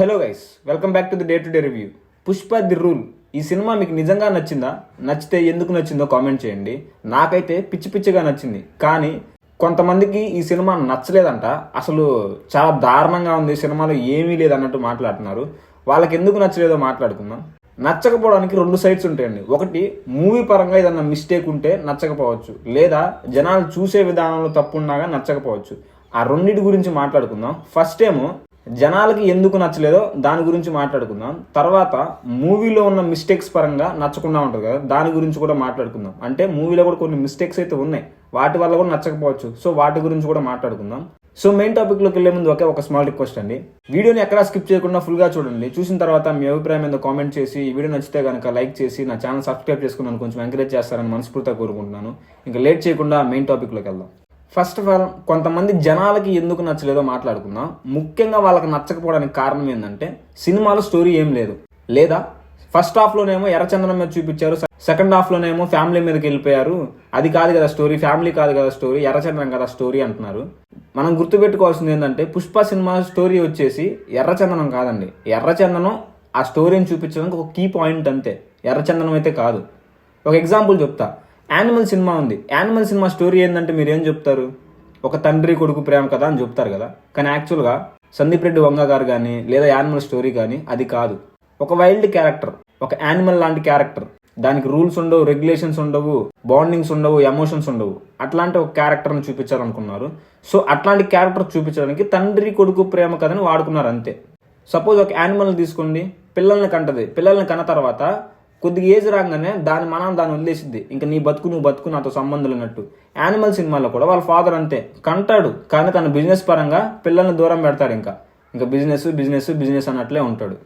Hello guys welcome back to the day to day review Pushpa the rule ఈ cinema మీకు నిజంగా నచ్చిందా? నచ్చితే ఎందుకు నచ్చిందో కామెంట్ చేయండి. నాకైతే పిచ్చి పిచ్చిగా నచ్చింది. కానీ కొంతమందికి ఈ సినిమా నచ్చలేదంట. అసలు చాలా దారుణంగా ఉంది. సినిమాలో ఏమీ లేదన్నట్టు మాట్లాడుతున్నారు. వాళ్ళకి ఎందుకు నచ్చలేదో మాట్లాడుకుందాం. నచ్చకపోవడానికి రెండు సైడ్స్ ఉంటాయండి. ఒకటి మూవీ పరంగా ఏదన్నా మిస్టేక్ ఉంటే నచ్చకపోవచ్చు. లేదా జనాలు చూసే విధానంలో తప్పు నచ్చకపోవచ్చు. ఆ రెండింటి గురించి మాట్లాడుకుందాం. ఫస్ట్ ఏమో జనాలకి ఎందుకు నచ్చలేదో దాని గురించి మాట్లాడుకుందాం. తర్వాత మూవీలో ఉన్న మిస్టేక్స్ పరంగా నచ్చకుండా ఉంటుంది కదా దాని గురించి కూడా మాట్లాడుకుందాం. అంటే మూవీలో కూడా కొన్ని మిస్టేక్స్ అయితే ఉన్నాయి. వాటి వల్ల కూడా నచ్చకపోవచ్చు. సో వాటి గురించి కూడా మాట్లాడుకుందాం. సో మెయిన్ టాపిక్లోకి వెళ్ళే ముందు ఒకే ఒక స్మాల్ రిక్వెస్ట్ అండి. వీడియోని ఎక్కడా స్కిప్ చేయకుండా ఫుల్గా చూడండి. చూసిన తర్వాత మీ అభిప్రాయం మీద కామెంట్ చేసి ఈ వీడియో నచ్చితే కనుక లైక్ చేసి నా ఛానల్ సబ్స్క్రైబ్ చేసుకున్నాను కొంచెం ఎంకరేజ్ చేస్తారని మనస్ఫూర్తిగా కోరుకుంటున్నాను. ఇంకా లేట్ చేయకుండా మెయిన్ టాపిక్లోకి వెళ్దాం. ఫస్ట్ ఆఫ్ ఆల్ కొంతమంది జనాలకి ఎందుకు నచ్చలేదో మాట్లాడుకుందాం. ముఖ్యంగా వాళ్ళకి నచ్చకపోవడానికి కారణం ఏంటంటే సినిమాలో స్టోరీ ఏం లేదు. లేదా ఫస్ట్ హాఫ్లోనేమో ఎర్రచందనం మీద చూపించారు సెకండ్ హాఫ్లోనేమో ఫ్యామిలీ మీదకి వెళ్ళిపోయారు. అది కాదు కదా స్టోరీ ఫ్యామిలీ కాదు కదా స్టోరీ ఎర్రచందనం కదా స్టోరీ అంటున్నారు. మనం గుర్తుపెట్టుకోవాల్సింది ఏంటంటే పుష్ప సినిమా స్టోరీ వచ్చేసి ఎర్రచందనం కాదండి. ఎర్రచందనం ఆ స్టోరీని చూపించడానికి ఒక కీ పాయింట్ అంతే. ఎర్రచందనం అయితే కాదు. ఒక ఎగ్జాంపుల్ చెప్తా. యానిమల్ సినిమా ఉంది. యానిమల్ సినిమా స్టోరీ ఏంటంటే మీరు ఏం చెప్తారు? ఒక తండ్రి కొడుకు ప్రేమ కదా అని చెప్తారు కదా? కానీ యాక్చువల్గా సందీప్ రెడ్డి వంగ గారు కానీ లేదా యానిమల్ స్టోరీ కానీ అది కాదు. ఒక వైల్డ్ క్యారెక్టర్ ఒక యానిమల్ లాంటి క్యారెక్టర్. దానికి రూల్స్ ఉండవు రెగ్యులేషన్స్ ఉండవు బాండింగ్స్ ఉండవు ఎమోషన్స్ ఉండవు. అట్లాంటి ఒక క్యారెక్టర్ని చూపించాలనుకున్నారు. సో అట్లాంటి క్యారెక్టర్ చూపించడానికి తండ్రి కొడుకు ప్రేమ కథని వాడుకున్నారు అంతే. సపోజ్ ఒక యానిమల్ తీసుకోండి పిల్లల్ని కంటది. పిల్లల్ని కన్న తర్వాత కొద్దిగా ఏజ్ రాగానే దాని మనం దాన్ని వదిలేసిద్ది. ఇంకా నీ బతుకు నువ్వు బతుకు నాతో సంబంధం ఉన్నట్టు. యానిమల్ సినిమాలో కూడా వాళ్ళ ఫాదర్ అంతే. కంటాడు. కానీ తన బిజినెస్ పరంగా పిల్లల్ని దూరం పెడతాడు ఇంకా. ఇంకా బిజినెస్ బిజినెస్ బిజినెస్ అన్నట్లే ఉంటాడు.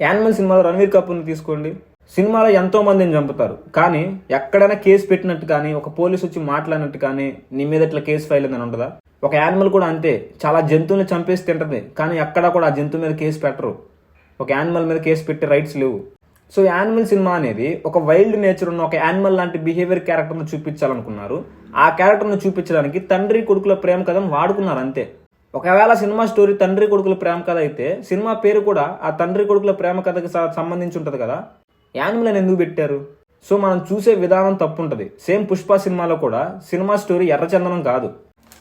యానిమల్ సినిమాలో రణవీర్ కపూర్ని తీసుకోండి. సినిమాలో ఎంతో మందిని చంపుతారు. కానీ ఎక్కడైనా కేసు పెట్టినట్టు కానీ ఒక పోలీస్ వచ్చి మాట్లాడినట్టు కానీ నీ మీద ఇట్లా కేసు ఫైల్ అయిందని ఉంటుందా? ఒక యానిమల్ కూడా అంతే. చాలా జంతువుని చంపేసి తింటది. కానీ ఎక్కడా కూడా ఆ జంతువు మీద కేసు పెట్టరు. ఒక యానిమల్ మీద కేసు పెట్టే రైట్స్ లేవు. సో యానిమల్ సినిమా అనేది ఒక వైల్డ్ నేచర్ ఉన్న ఒక యానిమల్ లాంటి బిహేవియర్ క్యారెక్టర్ను చూపించాలనుకున్నారు. ఆ క్యారెక్టర్ను చూపించడానికి తండ్రి కొడుకుల ప్రేమ కథను వాడుకున్నారు అంతే. ఒకవేళ సినిమా స్టోరీ తండ్రి కొడుకుల ప్రేమ కథ అయితే సినిమా పేరు కూడా ఆ తండ్రి కొడుకుల ప్రేమ కథకి సంబంధించి ఉంటుంది కదా. యానిమల్ అని ఎందుకు పెట్టారు? సో మనం చూసే విధానం తప్పు ఉంటుంది సేమ్ పుష్ప సినిమాలో కూడా సినిమా స్టోరీ ఎర్రచందనం కాదు.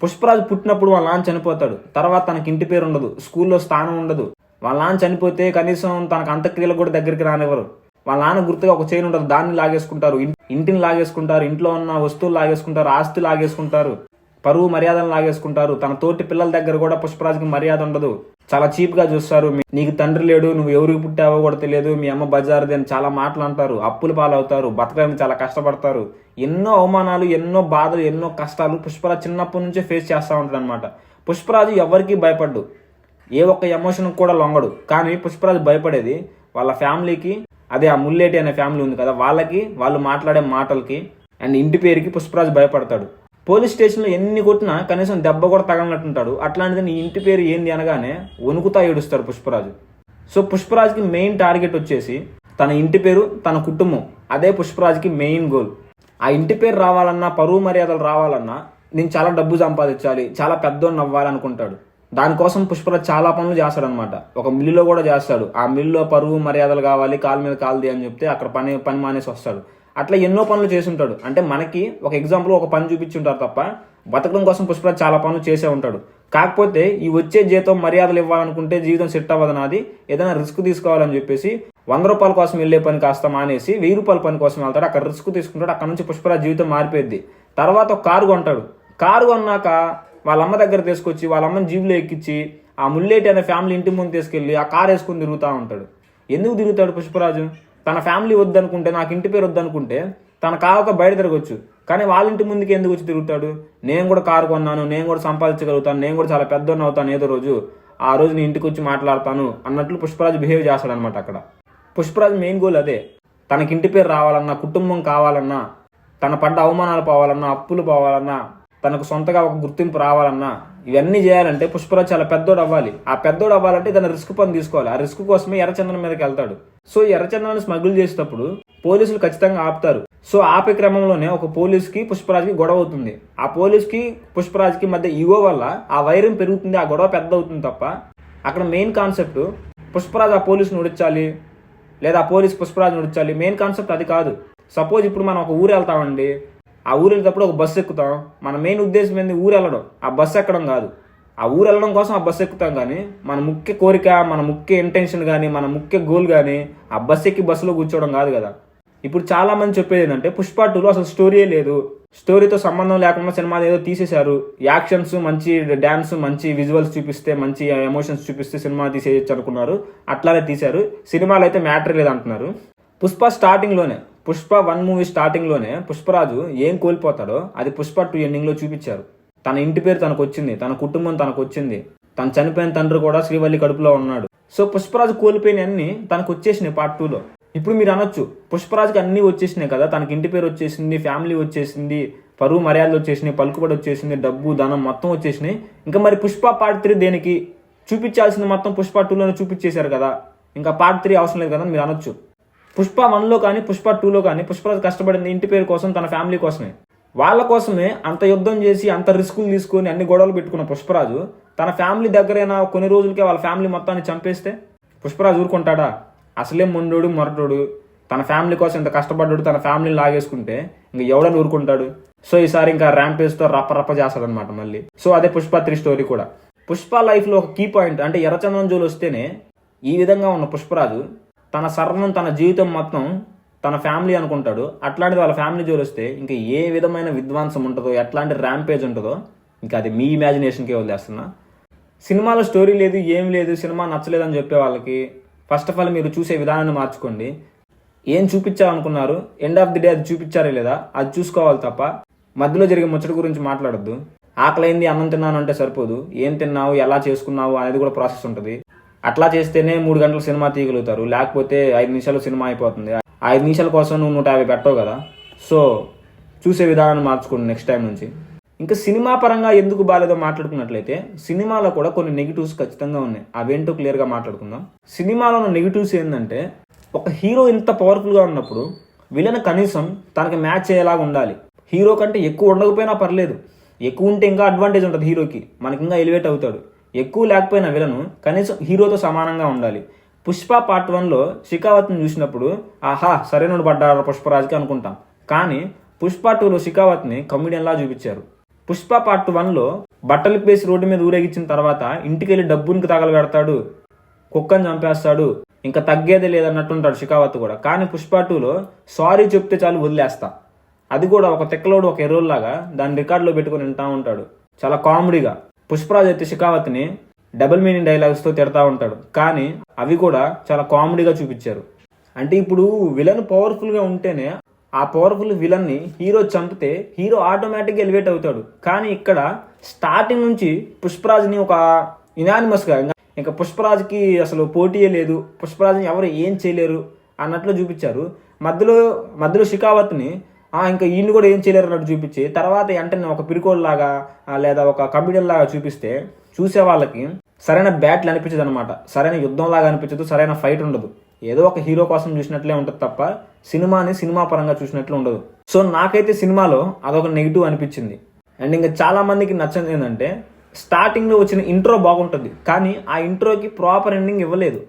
పుష్పరాజు పుట్టినప్పుడు వాళ్ళ నాన్న చనిపోతాడు. తర్వాత తనకి ఇంటి పేరు ఉండదు. స్కూల్లో స్థానం ఉండదు. వాళ్ళ నాన్న చనిపోతే కనీసం తనకు అంత్యక్రియలు కూడా దగ్గరికి రానివ్వరు. వాళ్ళ నాన్న గుర్తుగా ఒక చైన్ ఉంటుంది దాన్ని లాగేసుకుంటారు. ఇంటిని లాగేసుకుంటారు ఇంట్లో ఉన్న వస్తువులు లాగేసుకుంటారు ఆస్తి లాగేసుకుంటారు పరువు మర్యాదను లాగేసుకుంటారు. తన తోటి పిల్లల దగ్గర కూడా పుష్పరాజుకి మర్యాద ఉండదు. చాలా చీప్గా చూస్తారు నీకు తండ్రి లేడు నువ్వు ఎవరికి పుట్టావో కూడా తెలియదు మీ అమ్మ బజారుది అని చాలా మాటలు అంటారు. అప్పులు పాలవుతారు బతకడానికి చాలా కష్టపడతారు. ఎన్నో అవమానాలు ఎన్నో బాధలు ఎన్నో కష్టాలు పుష్పరాజు చిన్నప్పటి నుంచే ఫేస్ చేస్తూ ఉంటాడు అనమాట పుష్పరాజు ఎవరికీ భయపడ్డు. ఏ ఒక్క ఎమోషన్ కూడా లొంగడు. కానీ పుష్పరాజు భయపడేది వాళ్ళ ఫ్యామిలీకి అదే ఆ ముల్లేటి అనే ఫ్యామిలీ ఉంది కదా వాళ్ళకి వాళ్ళు మాట్లాడే మాటలకి అండ్ ఇంటి పేరుకి పుష్పరాజు భయపడతాడు. పోలీస్ స్టేషన్లో ఎన్ని కొట్టినా కనీసం దెబ్బ కూడా తగలనట్టుంటాడు. అట్లాంటిది నీ ఇంటి పేరు ఏంది అనగానే వణుకుతా ఏడుస్తాడు పుష్పరాజు. సో పుష్పరాజ్కి మెయిన్ టార్గెట్ వచ్చేసి తన ఇంటి పేరు తన కుటుంబం. అదే పుష్పరాజ్కి మెయిన్ గోల్. ఆ ఇంటి పేరు రావాలన్నా పరువు మర్యాదలు రావాలన్నా నేను చాలా డబ్బు సంపాదించాలి చాలా పెద్దోడిని అవ్వాలనుకుంటాడు. దానికోసం పుష్పరాజ్ చాలా పనులు చేస్తాడనమాట ఒక మిల్లులో కూడా చేస్తాడు. ఆ మిల్లులో పరువు మర్యాదలు కావాలి కాలు మీద కాలుది అని చెప్తే అక్కడ పని పని మానేసి వస్తాడు. అట్లా ఎన్నో పనులు చేసి ఉంటాడు అంటే మనకి ఒక ఎగ్జాంపుల్ ఒక పని చూపించి ఉంటారు తప్ప బతకడం కోసం పుష్పరాజ్ చాలా పనులు చేసే ఉంటాడు. కాకపోతే ఈ వచ్చే జీతం మర్యాదలు ఇవ్వాలనుకుంటే జీవితం సెట్ అవ్వదు నాది. ఏదైనా రిస్క్ తీసుకోవాలని చెప్పేసి వంద రూపాయల కోసం వెళ్ళే పని కాస్త మానేసి వెయ్యి రూపాయల పని కోసం వెళ్తాడు. అక్కడ రిస్క్ తీసుకుంటాడు. అక్కడ నుంచి పుష్పరాజ్ జీవితం మారిపోయింది తర్వాత ఒక కారు కొంటాడు. కారు కొన్నాక వాళ్ళమ్మ దగ్గర తీసుకొచ్చి వాళ్ళ అమ్మని జీబులో ఎక్కించి ఆ ముల్లేటి అనే ఫ్యామిలీ ఇంటి ముందు తీసుకెళ్ళి ఆ కారు వేసుకుని తిరుగుతూ ఉంటాడు. ఎందుకు తిరుగుతాడు పుష్పరాజు? తన ఫ్యామిలీ వద్దనుకుంటే నాకు ఇంటి పేరు వద్దనుకుంటే తన కావక బయట తిరగచ్చు. కానీ వాళ్ళ ఇంటి ముందుకి ఎందుకు వచ్చి తిరుగుతాడు? నేను కూడా కారు కొన్నాను నేను కూడా సంపాదించగలుగుతాను నేను కూడా చాలా పెద్దోన్న అవుతాను ఏదో రోజు. ఆ రోజు నేను ఇంటికి వచ్చి మాట్లాడతాను అన్నట్లు పుష్పరాజు బిహేవ్ చేస్తాడు అనమాట అక్కడ. పుష్పరాజు మెయిన్ గోల్ అదే. తనకి ఇంటి పేరు రావాలన్నా కుటుంబం కావాలన్నా తన పడ్డ అవమానాలు పోవాలన్నా అప్పులు పోవాలన్నా తనకు సొంతగా ఒక గుర్తింపు రావాలన్నా ఇవన్నీ చేయాలంటే పుష్పరాజ్ చాలా పెద్దోడు అవ్వాలి. ఆ పెద్దోడు అవ్వాలంటే తన రిస్క్ పని తీసుకోవాలి. ఆ రిస్క్ కోసమే ఎర్రచందనం మీదకి వెళ్తాడు. సో ఎర్రచందనాన్ని స్మగుల్ చేసేటప్పుడు పోలీసులు ఖచ్చితంగా ఆపుతారు. సో ఆపే క్రమంలోనే ఒక పోలీస్కి పుష్పరాజ్కి గొడవ అవుతుంది. ఆ పోలీస్కి పుష్పరాజ్కి మధ్య ఈగో వల్ల ఆ వైరం పెరుగుతుంది ఆ గొడవ పెద్ద అవుతుంది తప్ప అక్కడ మెయిన్ కాన్సెప్ట్ పుష్పరాజ్ ఆ పోలీసుని ఉడించాలి లేదా ఆ పోలీస్ పుష్పరాజ్ని ఉడిచాలి మెయిన్ కాన్సెప్ట్ అది కాదు. సపోజ్ ఇప్పుడు మనం ఒక ఊరు వెళ్తామండి. ఆ ఊరు వెళ్ళేటప్పుడు ఒక బస్సు ఎక్కుతాం. మన మెయిన్ ఉద్దేశం ఏంది? ఊరు వెళ్ళడం ఆ బస్సు ఎక్కడం కాదు. ఆ ఊరు వెళ్ళడం కోసం ఆ బస్సు ఎక్కుతాం కానీ మన ముఖ్య కోరిక మన ముఖ్య ఇంటెన్షన్ కానీ మన ముఖ్య గోల్ కానీ ఆ బస్సు ఎక్కి బస్సులో కూర్చోవడం కాదు కదా. ఇప్పుడు చాలా మంది చెప్పేది ఏంటంటే పుష్ప టూలో అసలు స్టోరీయే లేదు. స్టోరీతో సంబంధం లేకుండా సినిమా ఏదో తీసేశారు. యాక్షన్స్ మంచి డ్యాన్స్ మంచి విజువల్స్ చూపిస్తే మంచి ఎమోషన్స్ చూపిస్తే సినిమా తీసేయచ్చు అనుకున్నారు. అట్లానే తీశారు. సినిమాలో అయితే మ్యాటర్ లేదు అంటున్నారు పుష్ప స్టార్టింగ్లోనే పుష్ప వన్ మూవీ స్టార్టింగ్లోనే పుష్పరాజు ఏం కోల్పోతాడో అది పుష్ప టూ ఎండింగ్లో చూపించారు. తన ఇంటి పేరు తనకు వచ్చింది తన కుటుంబం తనకు వచ్చింది తను చనిపోయిన తండ్రి కూడా శ్రీవల్లి కడుపులో ఉన్నాడు. సో పుష్పరాజు కోల్పోయిన అన్ని తనకు వచ్చేసినాయి పార్ట్ టూలో ఇప్పుడు మీరు అనొచ్చు పుష్పరాజుకి అన్నీ వచ్చేసినాయి కదా తనకి ఇంటి పేరు వచ్చేసింది ఫ్యామిలీ వచ్చేసింది పరువు మర్యాదలు వచ్చేసినాయి పలుకుబడి వచ్చేసింది డబ్బు ధనం మొత్తం వచ్చేసినాయి. ఇంకా మరి పుష్ప పార్ట్ త్రీ దేనికి? చూపించాల్సింది మొత్తం పుష్ప టూలోనే చూపించేశారు కదా. ఇంకా పార్ట్ త్రీ అవసరం లేదు కదా మీరు అనొచ్చు. పుష్ప వన్లో కానీ పుష్ప టూలో కానీ పుష్పరాజ్ కష్టపడింది ఇంటి పేరు కోసం తన ఫ్యామిలీ కోసమే. వాళ్ళ కోసమే అంత యుద్ధం చేసి అంత రిస్కులు తీసుకొని అన్ని గొడవలు పెట్టుకున్న పుష్పరాజు తన ఫ్యామిలీ దగ్గరైనా కొన్ని రోజులకే వాళ్ళ ఫ్యామిలీ మొత్తాన్ని చంపేస్తే పుష్పరాజు ఊరుకుంటాడా? అసలే మొండోడు మొరటోడు. తన ఫ్యామిలీ కోసం ఇంత కష్టపడ్డాడు తన ఫ్యామిలీని లాగేసుకుంటే ఇంక ఎవడని ఊరుకుంటాడు? సో ఈసారి ఇంకా ర్యాంపేజ్తో రప్ప రప్ప చేస్తాడనమాట మళ్ళీ. సో అదే పుష్ప త్రీ స్టోరీ కూడా. పుష్ప లైఫ్లో ఒక కీ పాయింట్ అంటే ఎర్రచందనం జోలు వస్తేనే ఈ విధంగా ఉన్న పుష్పరాజు తన సర్వం తన జీవితం మొత్తం తన ఫ్యామిలీ అనుకుంటాడు. అట్లాంటిది వాళ్ళ ఫ్యామిలీ చూస్తే ఇంకా ఏ విధమైన విధ్వంసం ఉంటుందో ఎట్లాంటి ర్యాంపేజ్ ఉంటుందో ఇంకా అది మీ ఇమాజినేషన్కే వదిలేస్తున్నా. సినిమాలో స్టోరీ లేదు ఏం లేదు సినిమా నచ్చలేదని చెప్పే వాళ్ళకి ఫస్ట్ ఆఫ్ ఆల్ మీరు చూసే విధానాన్ని మార్చుకోండి. ఏం చూపించాలనుకున్నారు? ఎండ్ ఆఫ్ ది డే అది చూపించారా లేదా? అది చూసుకోవాలి తప్ప మధ్యలో జరిగే ముచ్చట గురించి మాట్లాడద్దు. ఆకలైంది అన్నం తిన్నాను అంటే సరిపోదు. ఏం తిన్నావు ఎలా చేసుకున్నావు అనేది కూడా ప్రాసెస్ ఉంటుంది. అట్లా చేస్తేనే మూడు గంటల సినిమా తీయగలుగుతారు. లేకపోతే ఐదు నిమిషాలు సినిమా అయిపోతుంది. ఆ ఐదు నిమిషాల కోసం నువ్వు నూట యాభై పెట్టవు కదా. సో చూసే విధానాన్ని మార్చుకోండి నెక్స్ట్ టైం నుంచి. ఇంకా సినిమా పరంగా ఎందుకు బాగాలేదో మాట్లాడుకున్నట్లయితే సినిమాలో కూడా కొన్ని నెగిటివ్స్ ఖచ్చితంగా ఉన్నాయి. అవేంటో క్లియర్గా మాట్లాడుకుందాం. సినిమాలో ఉన్న నెగిటివ్స్ ఏంటంటే ఒక హీరో ఇంత పవర్ఫుల్గా ఉన్నప్పుడు విలన్ కనీసం తనకి మ్యాచ్ అయ్యేలాగా ఉండాలి. హీరో కంటే ఎక్కువ ఉండకపోయినా పర్లేదు. ఎక్కువ ఉంటే ఇంకా అడ్వాంటేజ్ ఉంటుంది హీరోకి మనకి ఇంకా ఎలివేట్ అవుతాడు. ఎక్కువ లేకపోయిన విలను కనీసం హీరోతో సమానంగా ఉండాలి. పుష్ప పార్ట్ వన్లో షికావత్ని చూసినప్పుడు ఆహా సరైనడు పడ్డారు పుష్పరాజ్కి అనుకుంటాం. కానీ పుష్ప టూలో శిఖావత్ని కమిడియన్లా చూపించారు. పుష్ప పార్ట్ వన్లో బట్టలు పేసి రోడ్డు మీద ఊరేగించిన తర్వాత ఇంటికి వెళ్ళి డబ్బునికి తగలబెడతాడు కుక్కని చంపేస్తాడు ఇంకా తగ్గేదే లేదన్నట్టుంటాడు శిఖావత్ కూడా. కానీ పుష్ప టూలో సారీ చెప్తే చాలు వదిలేస్తా. అది కూడా ఒక తెక్కలోడు ఒక ఎర్రోల్లాగా దాన్ని రికార్డులో పెట్టుకొని వింటా ఉంటాడు. చాలా కామెడీగా. పుష్పరాజ్ అయితే షికావత్ని డబుల్ మీనింగ్ డైలాగ్స్తో తిడతా ఉంటాడు. కానీ అవి కూడా చాలా కామెడీగా చూపించారు. అంటే ఇప్పుడు విలన్ పవర్ఫుల్గా ఉంటేనే ఆ పవర్ఫుల్ విలన్ని హీరో చంపితే హీరో ఆటోమేటిక్గా ఎలివేట్ అవుతాడు. కానీ ఇక్కడ స్టార్టింగ్ నుంచి పుష్పరాజ్ని ఒక ఇనానిమస్గా ఇంకా ఇంకా పుష్పరాజ్కి అసలు పోటీయే లేదు. పుష్పరాజ్ని ఎవరు ఏం చేయలేరు అన్నట్లు చూపించారు. మధ్యలో మధ్యలో షికావత్ని ఇంకా ఈయన కూడా ఏం చేయలేరు అన్నట్టు చూపించి తర్వాత వెంటనే ఒక పిరికోడ్లాగా లేదా ఒక కమిడియన్ లాగా చూపిస్తే చూసే వాళ్ళకి సరైన బ్యాట్లు అనిపించదు అనమాట సరైన యుద్ధం లాగా అనిపించదు సరైన ఫైట్ ఉండదు. ఏదో ఒక హీరో కోసం చూసినట్లే ఉంటుంది తప్ప సినిమాని సినిమా పరంగా చూసినట్లు ఉండదు. సో నాకైతే సినిమాలో అదొక నెగిటివ్ అనిపించింది. అండ్ ఇంకా చాలా మందికి ఏంటంటే స్టార్టింగ్లో వచ్చిన ఇంట్రో బాగుంటుంది కానీ ఆ ఇంట్రోకి ప్రాపర్ ఎండింగ్ ఇవ్వలేదు.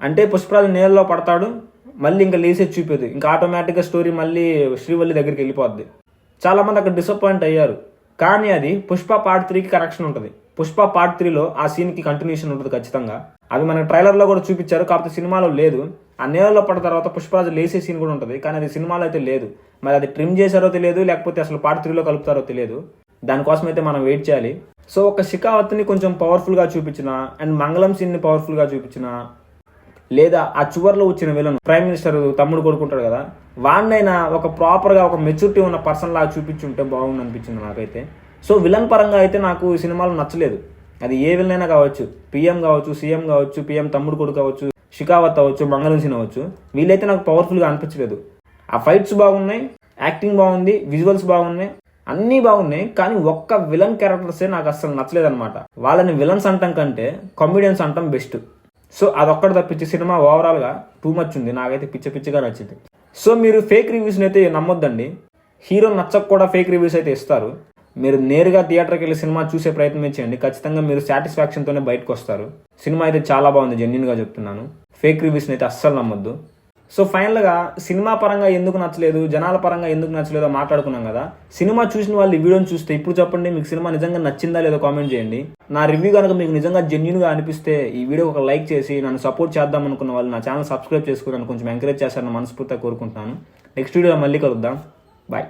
అంటే పుష్పరాజు నీళ్ళలో పడతాడు మళ్ళీ ఇంకా లేసేది చూపేది. ఇంకా ఆటోమేటిక్గా స్టోరీ మళ్ళీ శ్రీవల్లి దగ్గరికి వెళ్ళిపోద్ది. చాలామంది అక్కడ డిసప్పాయింట్ అయ్యారు. కానీ అది పుష్ప పార్ట్ త్రీకి కనెక్షన్ ఉంటుంది. పుష్ప పార్ట్ త్రీలో ఆ సీన్కి కంటిన్యూషన్ ఉంటుంది ఖచ్చితంగా. అది మనకి ట్రైలర్లో కూడా చూపించారు కాకపోతే సినిమాలో లేదు. ఆ నేలలో పడిన తర్వాత పుష్పరాజు లేసే సీన్ కూడా ఉంటుంది. కానీ అది సినిమాలో అయితే లేదు. మరి అది ట్రిమ్ చేశారో తెలియదు లేకపోతే అసలు పార్ట్ త్రీలో కలుపుతారో తెలియదు. దానికోసం అయితే మనం వెయిట్ చేయాలి. సో ఒక శిఖావత్ని కొంచెం పవర్ఫుల్గా చూపించిన అండ్ మంగళం సీన్ని పవర్ఫుల్గా చూపించిన లేదా ఆ చివర్లో వచ్చిన విలన్ ప్రైమ్ మినిస్టర్ తమ్ముడు కొడుకుంటాడు కదా వాడినైనా ఒక ప్రాపర్గా ఒక మెచ్యూరిటీ ఉన్న పర్సన్ లాగా చూపించుంటే బాగుంది అనిపించింది నాకైతే. సో విలన్ పరంగా అయితే నాకు ఈ సినిమాలు నచ్చలేదు. అది ఏ విలన్ అయినా కావచ్చు పిఎం కావచ్చు సీఎం కావచ్చు పిఎం తమ్ముడు కొడుకు కావచ్చు షికావత్ అవ్వచ్చు మంగళం సీన్ అవ్వచ్చు వీళ్ళైతే నాకు పవర్ఫుల్గా అనిపించలేదు. ఆ ఫైట్స్ బాగున్నాయి యాక్టింగ్ బాగుంది విజువల్స్ బాగున్నాయి అన్నీ బాగున్నాయి కానీ ఒక్క విలన్ క్యారెక్టర్సే నాకు అసలు నచ్చలేదు అనమాట వాళ్ళని విలన్స్ అంటాం కంటే కామెడియన్స్ అంటాం బెస్ట్ సో అదొక్కటి తప్పించి సినిమా ఓవరాల్గా టూ మచ్ ఉంది. నాకైతే పిచ్చ పిచ్చిగా నచ్చింది. సో మీరు ఫేక్ రివ్యూస్ని అయితే నమ్మొద్దండి. హీరో నచ్చక కూడా ఫేక్ రివ్యూస్ అయితే ఇస్తారు. మీరు నేరుగా థియేటర్కి వెళ్ళి సినిమా చూసే ప్రయత్నం చేయండి. ఖచ్చితంగా మీరు సాటిస్ఫాక్షన్తోనే బయటకు వస్తారు సినిమా అయితే చాలా బాగుంది జెన్యున్గా చెప్తున్నాను. ఫేక్ రివ్యూస్ని అయితే అస్సలు నమ్మొద్దు. సో ఫైనల్గా సినిమా పరంగా ఎందుకు నచ్చలేదు జనాల పరంగా ఎందుకు నచ్చలేదో మాట్లాడుకున్నాం కదా. సినిమా చూసిన వాళ్ళు ఈ వీడియోని చూస్తే ఇప్పుడు చెప్పండి మీకు సినిమా నిజంగా నచ్చిందా లేదో కామెంట్ చేయండి. నా రివ్యూ కనుక మీకు నిజంగా జెన్యున్గా అనిపిస్తే ఈ వీడియో ఒక లైక్ చేసి నన్ను సపోర్ట్ చేద్దాం అనుకున్న వాళ్ళు నా ఛానల్ సబ్స్క్రైబ్ చేసుకుని నన్ను కొంచెం ఎంకరేజ్ చేస్తారని మనస్ఫూర్తిగా కోరుకుంటున్నాను. నెక్స్ట్ వీడియో మళ్ళీ కలుద్దాం. బాయ్